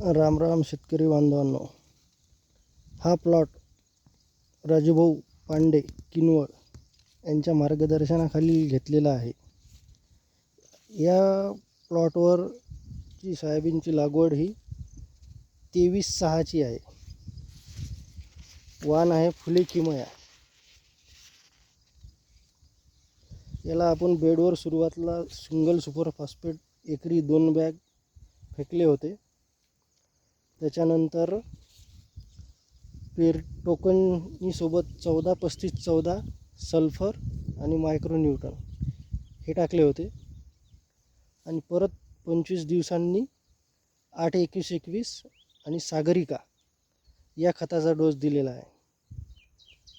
राम राम शेतकरी बांधवांनो. हा प्लॉट राजूभाऊ पांडे किनवळ यांच्या मार्गदर्शनाखाली घेतलेला आहे. या प्लॉटवरची सोयाबीनची लागवड ही तेवीस सहाची आहे. वाण आहे फुले किमया. याला आपण बेडवर सुरुवातीला सिंगल सुपर फॉस्फेट एकरी दोन बॅग फेकले होते. त्याच्यानंतर पेर टोकननीसोबत चौदा पस्तीस चौदा सल्फर आणि मायक्रोन्यूटन हे टाकले होते. आणि परत पंचवीस दिवसांनी आठ एकवीस एकवीस आणि सागरिका या खताचा डोस दिलेला आहे.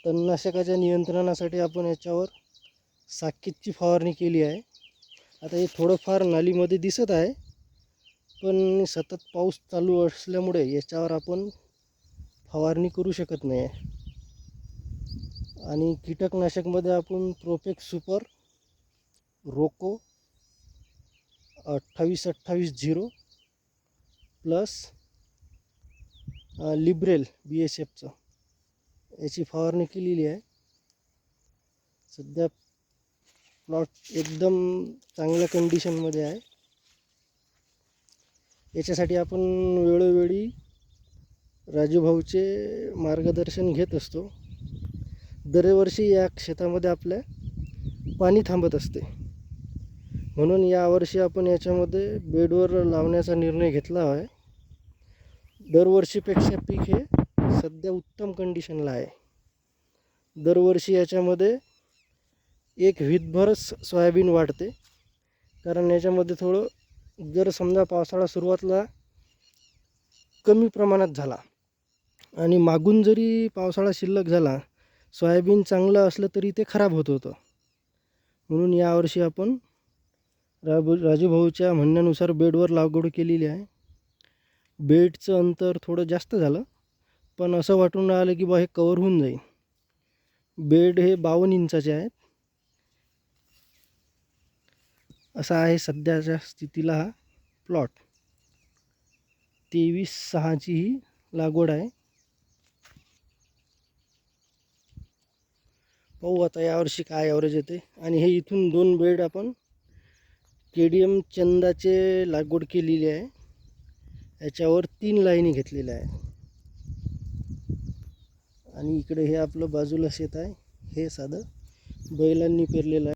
तणनाशकाच्या नियंत्रणासाठी आपण याच्यावर साकीतची फवारणी केली आहे. आता हे थोडंफार नालीमध्ये दिसत आहे. पण सतत पाऊस चालू असल्यामुळे याच्यावर आपण फवारणी करू शकत नाही. आहे आणि कीटकनाशकमध्ये आपण प्रोपेक सुपर रोको अठ्ठावीस अठ्ठावीस zero plus Librel B S एफचं याची फवारणी केलेली आहे. सध्या प्लॉट एकदम चांगल्या कंडिशनमध्ये आहे. याच्यासाठी आपण वेळोवेळी राजूभाऊचे मार्गदर्शन घेत असतो. दरवर्षी या शेतामध्ये आपल्या पाणी थांबत असते. म्हणून यावर्षी आपण याच्यामध्ये बेडवर लावण्याचा निर्णय घेतला आहे. दरवर्षीपेक्षा पीक हे सध्या उत्तम कंडिशनला आहे. दरवर्षी याच्यामध्ये एक व्हीतभरच सोयाबीन वाढते. कारण याच्यामध्ये थोडं जर समजा पावसाळा सुरुवातीला कमी प्रमाणात झाला आणि मागून जरी पावसाळा शिल्लक झाला सोयाबीन चांगलं असलं तरी ते खराब होत होतं. म्हणून यावर्षी आपण राबू राजूभाऊच्या म्हणण्यानुसार बेडवर लागवड केलेली आहे. बेडचं अंतर थोडं जास्त झालं पण असं वाटून राहिलं की बा हे कवर होऊन जाईल. बेड हे बावन्न इंचाचे आहेत. असा आहे सध्याच्या स्थितीला हा प्लॉट तेवीस सहाची ही लागवड आहे. पाहू आता यावर्षी काय ॲव्हरेज येते. आणि हे इथून दोन बेड आपण के डी एम चंदाचे लागवड केलेली आहे. याच्यावर तीन लाईनी घेतलेल्या आहे आणि इकडे हे आपलं बाजूला शेत आहे. हे साधं बैलांनी पेरलेलं आहे.